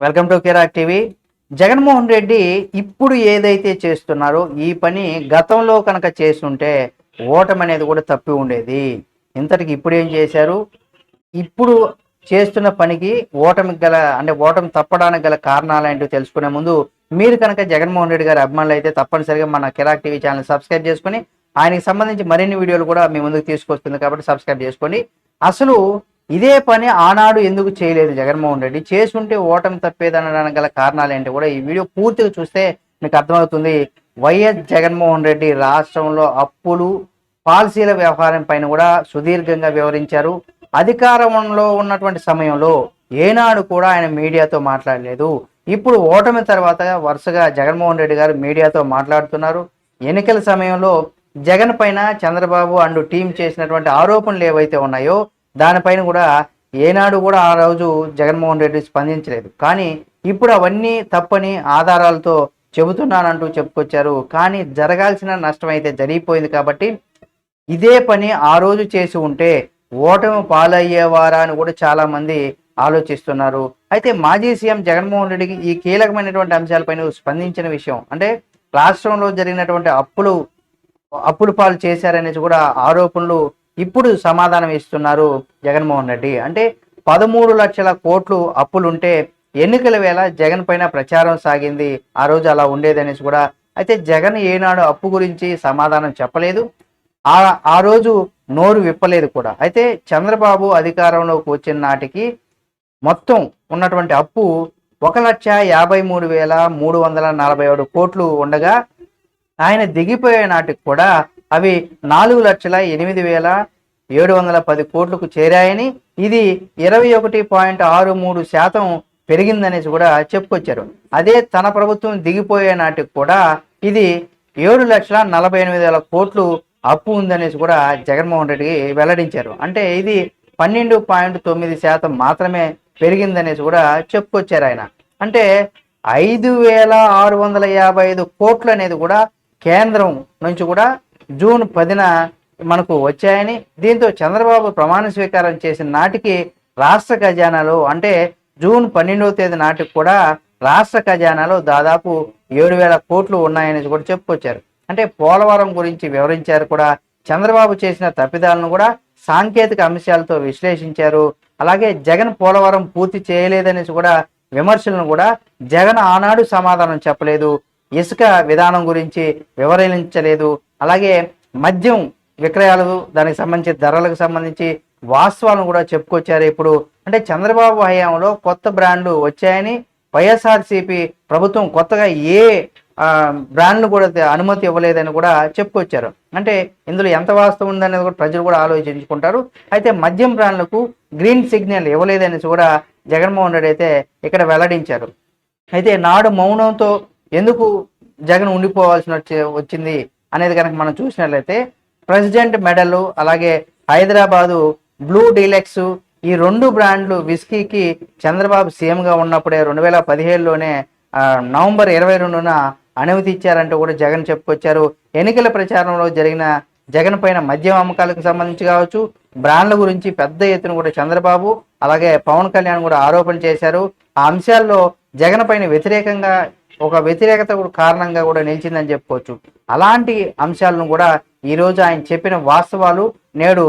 Welcome to Kiraak TV. Jaganmohan Reddy ఇప్పుడు ఏదైతే చేస్తున్నారో ఈ పని గతంలో కనుక చేస్తుంటే ఓటమి అనేది కూడా తప్పి ఉండేది. ఇంతటికి ఇప్పుడు ఏం చేశారు? ఇప్పుడు చేస్తున్న పనికి ఓటమి గల అంటే ఓటమి తప్పడానికి గల కారణాలు ఏంటో తెలుసుకునే ముందు మీరు కనుక జగన్మోహన్ రెడ్డి గారి అభిమానులు అయితే తప్పనిసరిగా మన కిరాక్ టీవీ ఛానల్ సబ్స్క్రైబ్ చేసుకుని ఆయనకి సంబంధించి మరిన్ని వీడియోలు కూడా మీ ముందుకు తీసుకొస్తుంది కాబట్టి సబ్స్క్రైబ్ చేసుకోండి. అసలు ఇదే పని ఆనాడు ఎందుకు చేయలేదు జగన్మోహన్ రెడ్డి? చేసుంటే ఓటమి తప్పేదనడానికి గల కారణాలు ఏంటి కూడా ఈ వీడియో పూర్తిగా చూస్తే మీకు అర్థమవుతుంది. వైఎస్ జగన్మోహన్ రెడ్డి రాష్ట్రంలో అప్పులు పాలసీల వ్యవహారం పైన కూడా సుదీర్ఘంగా వివరించారు. అధికారంలో ఉన్నటువంటి సమయంలో ఏనాడు కూడా ఆయన మీడియాతో మాట్లాడలేదు. ఇప్పుడు ఓటమి తర్వాత వరుసగా జగన్మోహన్ రెడ్డి గారు మీడియాతో మాట్లాడుతున్నారు. ఎన్నికల సమయంలో జగన్ పైన చంద్రబాబు అండ్ టీం చేసినటువంటి ఆరోపణలు ఏవైతే ఉన్నాయో దానిపైన కూడా ఏనాడు కూడా ఆ రోజు జగన్మోహన్ రెడ్డి స్పందించలేదు. కానీ ఇప్పుడు అవన్నీ తప్పని ఆధారాలతో చెబుతున్నానంటూ చెప్పుకొచ్చారు. కానీ జరగాల్సిన నష్టం అయితే జరిగిపోయింది కాబట్టి ఇదే పని ఆ రోజు చేసి ఉంటే ఓటమి పాలయ్యేవారా అని కూడా చాలామంది ఆలోచిస్తున్నారు. అయితే మాజీ సీఎం జగన్మోహన్ రెడ్డికి ఈ కీలకమైనటువంటి అంశాలపైన స్పందించిన విషయం అంటే రాష్ట్రంలో జరిగినటువంటి అప్పులు అప్పులు పాలు చేశారనేసి కూడా ఆరోపణలు ఇప్పుడు సమాధానం ఇస్తున్నారు జగన్మోహన్ రెడ్డి. అంటే పదమూడు లక్షల కోట్లు అప్పులుంటే ఎన్నికల వేళ జగన్ పైన ప్రచారం సాగింది. ఆ రోజు అలా ఉండేదనేసి కూడా అయితే జగన్ ఏనాడు అప్పు గురించి సమాధానం చెప్పలేదు. ఆ ఆ రోజు నోరు విప్పలేదు కూడా. అయితే చంద్రబాబు అధికారంలోకి వచ్చిన నాటికి మొత్తం ఉన్నటువంటి అప్పు ఒక లక్ష యాభై మూడు వేల మూడు వందల నలభై ఏడు కోట్లు ఉండగా ఆయన దిగిపోయే నాటికి కూడా అవి నాలుగు లక్షల ఎనిమిది వేల ఏడు వందల పది కోట్లకు చేరాయని ఇది ఇరవై ఒకటి పాయింట్ ఆరు మూడు శాతం పెరిగిందనేసి కూడా చెప్పుకొచ్చారు. అదే తన ప్రభుత్వం దిగిపోయే నాటికి కూడా ఇది ఏడు లక్షల నలభై ఎనిమిది వేల కోట్లు అప్పు ఉందనేసి కూడా జగన్మోహన్ రెడ్డి వెల్లడించారు. అంటే ఇది పన్నెండు పాయింట్ తొమ్మిది శాతం మాత్రమే పెరిగిందనేసి కూడా చెప్పుకొచ్చారు ఆయన. అంటే ఐదు వేల ఆరు వందల యాభై ఐదు కోట్లు అనేది కూడా కేంద్రం నుంచి కూడా జూన్ పదిన మనకు వచ్చాయని దీంతో చంద్రబాబు ప్రమాణ స్వీకారం చేసిన నాటికి రాష్ట్ర ఖజానాలో అంటే జూన్ పన్నెండవ తేదీ నాటికి కూడా రాష్ట్ర ఖజానాలో దాదాపు ఏడు వేల కోట్లు ఉన్నాయని కూడా చెప్పుకొచ్చారు. అంటే పోలవరం గురించి వివరించారు కూడా. చంద్రబాబు చేసిన తప్పిదాలను కూడా సాంకేతిక అంశాలతో విశ్లేషించారు. అలాగే జగన్ పోలవరం పూర్తి చేయలేదనేసి కూడా విమర్శలను కూడా జగన్ ఆనాడు సమాధానం చెప్పలేదు. ఇసుక విధానం గురించి వివరించలేదు. అలాగే మద్యం విక్రయాలు దానికి సంబంధించి ధరలకు సంబంధించి వాస్తవాలను కూడా చెప్పుకొచ్చారు. ఇప్పుడు అంటే చంద్రబాబు హయాంలో కొత్త బ్రాండ్లు వచ్చాయని వైఎస్ఆర్సీపీ ప్రభుత్వం కొత్తగా ఏ బ్రాండ్లు కూడా అనుమతి ఇవ్వలేదని కూడా చెప్పుకొచ్చారు. అంటే ఇందులో ఎంత వాస్తవం ఉందనేది కూడా ప్రజలు కూడా ఆలోచించుకుంటారు. అయితే మద్యం బ్రాండ్లకు గ్రీన్ సిగ్నల్ ఇవ్వలేదనేసి కూడా జగన్మోహన్ రెడ్డి అయితే ఇక్కడ వెల్లడించారు. అయితే నాడు మౌనంతో ఎందుకు జగన్ ఉండిపోవాల్సిన వచ్చింది? అనేది కనుక మనం చూసినట్లయితే ప్రెసిడెంట్ మెడలు అలాగే హైదరాబాదు బ్లూ డీలెక్స్ ఈ రెండు బ్రాండ్లు విస్కీకి చంద్రబాబు సీఎంగా ఉన్నప్పుడే రెండు వేల పదిహేడులోనే నవంబర్ ఇరవై రెండున అనుమతి ఇచ్చారంటూ కూడా జగన్ చెప్పుకొచ్చారు. ఎన్నికల ప్రచారంలో జరిగిన జగన్ పైన మద్యం అమ్మకాలకు సంబంధించి కావచ్చు బ్రాండ్ల గురించి పెద్ద ఎత్తున కూడా చంద్రబాబు అలాగే పవన్ కళ్యాణ్ కూడా ఆరోపణలు చేశారు. ఆ అంశాల్లో జగన్ పైన వ్యతిరేకంగా ఒక వ్యతిరేకత కూడా కారణంగా కూడా నిలిచిందని చెప్పుకోవచ్చు. అలాంటి అంశాలను కూడా ఈ రోజు ఆయన చెప్పిన వాస్తవాలు నేడు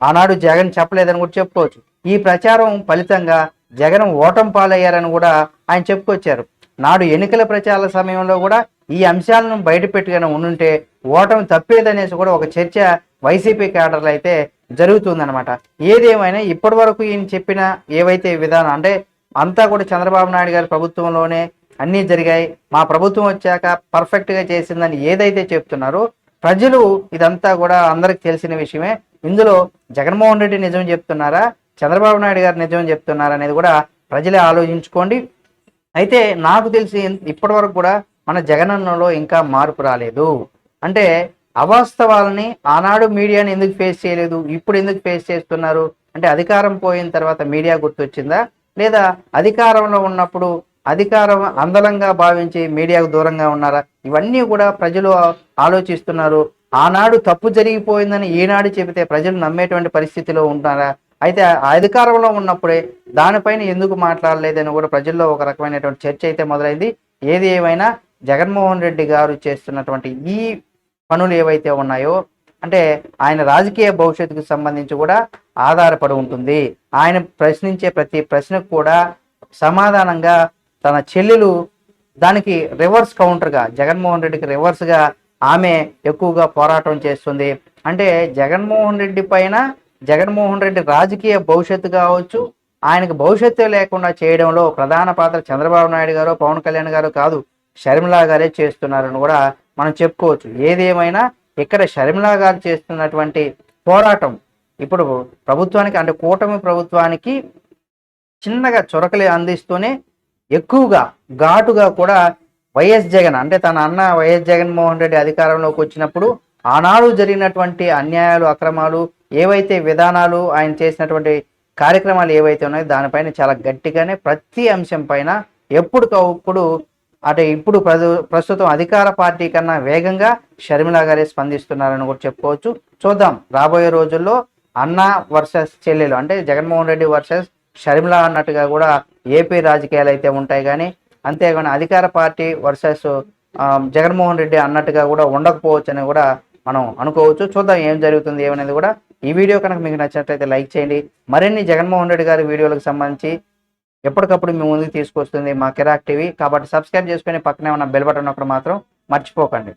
ఆనాడు జగన్ చెప్పలేదని కూడా చెప్పుకోవచ్చు. ఈ ప్రచారం ఫలితంగా జగన్ ఓటం పాలయ్యారని కూడా ఆయన చెప్పుకొచ్చారు. నాడు ఎన్నికల ప్రచార సమయంలో కూడా ఈ అంశాలను బయటపెట్టుకుని ఉండుంటే ఓటమి తప్పేదనేసి కూడా ఒక చర్చ వైసీపీ క్యాడర్లు అయితే జరుగుతుందనమాట ఏదేమైనా ఇప్పటి వరకు ఈయన చెప్పిన ఏవైతే విధానం అంటే అంతా కూడా చంద్రబాబు నాయుడు గారి ప్రభుత్వంలోనే అన్నీ జరిగాయి. మా ప్రభుత్వం వచ్చాక పర్ఫెక్ట్గా చేసిందని ఏదైతే చెప్తున్నారో ప్రజలు ఇదంతా కూడా అందరికి తెలిసిన విషయమే. ఇందులో జగన్మోహన్ రెడ్డి నిజం చెప్తున్నారా? చంద్రబాబు నాయుడు గారు నిజం చెప్తున్నారా అనేది కూడా ప్రజలే ఆలోచించుకోండి. అయితే నాకు తెలిసి ఇప్పటి వరకు కూడా మన జగనన్నలో ఇంకా మార్పు రాలేదు. అంటే అవాస్తవాలని ఆనాడు మీడియాని ఎందుకు ఫేస్ చేయలేదు? ఇప్పుడు ఎందుకు ఫేస్ చేస్తున్నారు? అంటే అధికారం పోయిన తర్వాత మీడియా గుర్తొచ్చిందా? లేదా అధికారంలో ఉన్నప్పుడు అధికారం అందలంగా భావించి మీడియాకు దూరంగా ఉన్నారా? ఇవన్నీ కూడా ప్రజలు ఆలోచిస్తున్నారు. ఆనాడు తప్పు జరిగిపోయిందని ఈనాడు చెబితే ప్రజలు నమ్మేటువంటి పరిస్థితిలో ఉంటారా అయితే ఆ అధికారంలో ఉన్నప్పుడే దానిపైన ఎందుకు మాట్లాడలేదని కూడా ప్రజల్లో ఒక రకమైనటువంటి చర్చ అయితే మొదలైంది. ఏది ఏమైనా జగన్మోహన్ రెడ్డి గారు చేస్తున్నటువంటి ఈ పనులు ఏవైతే ఉన్నాయో అంటే ఆయన రాజకీయ భవిష్యత్తుకు సంబంధించి కూడా ఆధారపడి ఉంటుంది. ఆయన ప్రశ్నించే ప్రతి ప్రశ్నకు కూడా సమాధానంగా తన చెల్లెలు దానికి రివర్స్ కౌంటర్గా జగన్మోహన్ రెడ్డికి రివర్స్గా ఆమె ఎక్కువగా పోరాటం చేస్తుంది. అంటే జగన్మోహన్ రెడ్డి పైన జగన్మోహన్ రెడ్డి రాజకీయ భవిష్యత్తు కావచ్చు ఆయనకు భవిష్యత్తు లేకుండా చేయడంలో ప్రధాన పాత్ర చంద్రబాబు నాయుడు గారు పవన్ కళ్యాణ్ గారు కాదు షర్మిలా గారే చేస్తున్నారని కూడా మనం చెప్పుకోవచ్చు. ఏదేమైనా ఇక్కడ షర్మిలా గారు చేస్తున్నటువంటి పోరాటం ఇప్పుడు ప్రభుత్వానికి అంటే కూటమి ప్రభుత్వానికి చిన్నగా చొరకలు అందిస్తూనే ఎక్కువగా ఘాటుగా కూడా వైఎస్ జగన్ అంటే తన అన్న వైఎస్ జగన్మోహన్ రెడ్డి అధికారంలోకి వచ్చినప్పుడు ఆనాడు జరిగినటువంటి అన్యాయాలు అక్రమాలు ఏవైతే విధానాలు ఆయన చేసినటువంటి కార్యక్రమాలు ఏవైతే ఉన్నాయో దానిపైన చాలా గట్టిగానే ప్రతి అంశం పైన ఎప్పటికప్పుడు అంటే ఇప్పుడు ప్రస్తుతం అధికార పార్టీ కన్నా వేగంగా షర్మిల గారే స్పందిస్తున్నారని కూడా చెప్పుకోవచ్చు. చూద్దాం రాబోయే రోజుల్లో అన్న వర్సెస్ చెల్లెలు అంటే జగన్మోహన్ రెడ్డి వర్సెస్ షర్మిల అన్నట్టుగా కూడా ఏపీ రాజకీయాలు అయితే ఉంటాయి కానీ అంతేగాని అధికార పార్టీ వర్సెస్ జగన్మోహన్ రెడ్డి అన్నట్టుగా కూడా ఉండకపోవచ్చు అని కూడా మనం అనుకోవచ్చు. చూద్దాం ఏం జరుగుతుంది ఏమనేది కూడా ఈ వీడియో కనుక మీకు నచ్చినట్లయితే లైక్ చేయండి. మరిన్ని జగన్మోహన్ రెడ్డి గారి వీడియోలకు సంబంధించి ఎప్పటికప్పుడు మీ ముందుకు తీసుకొస్తుంది మా కిరాక్ టీవీ. కాబట్టి సబ్స్క్రైబ్ చేసుకుని పక్కనే ఉన్న బెల్ బటన్ ఒకటి మాత్రం మర్చిపోకండి.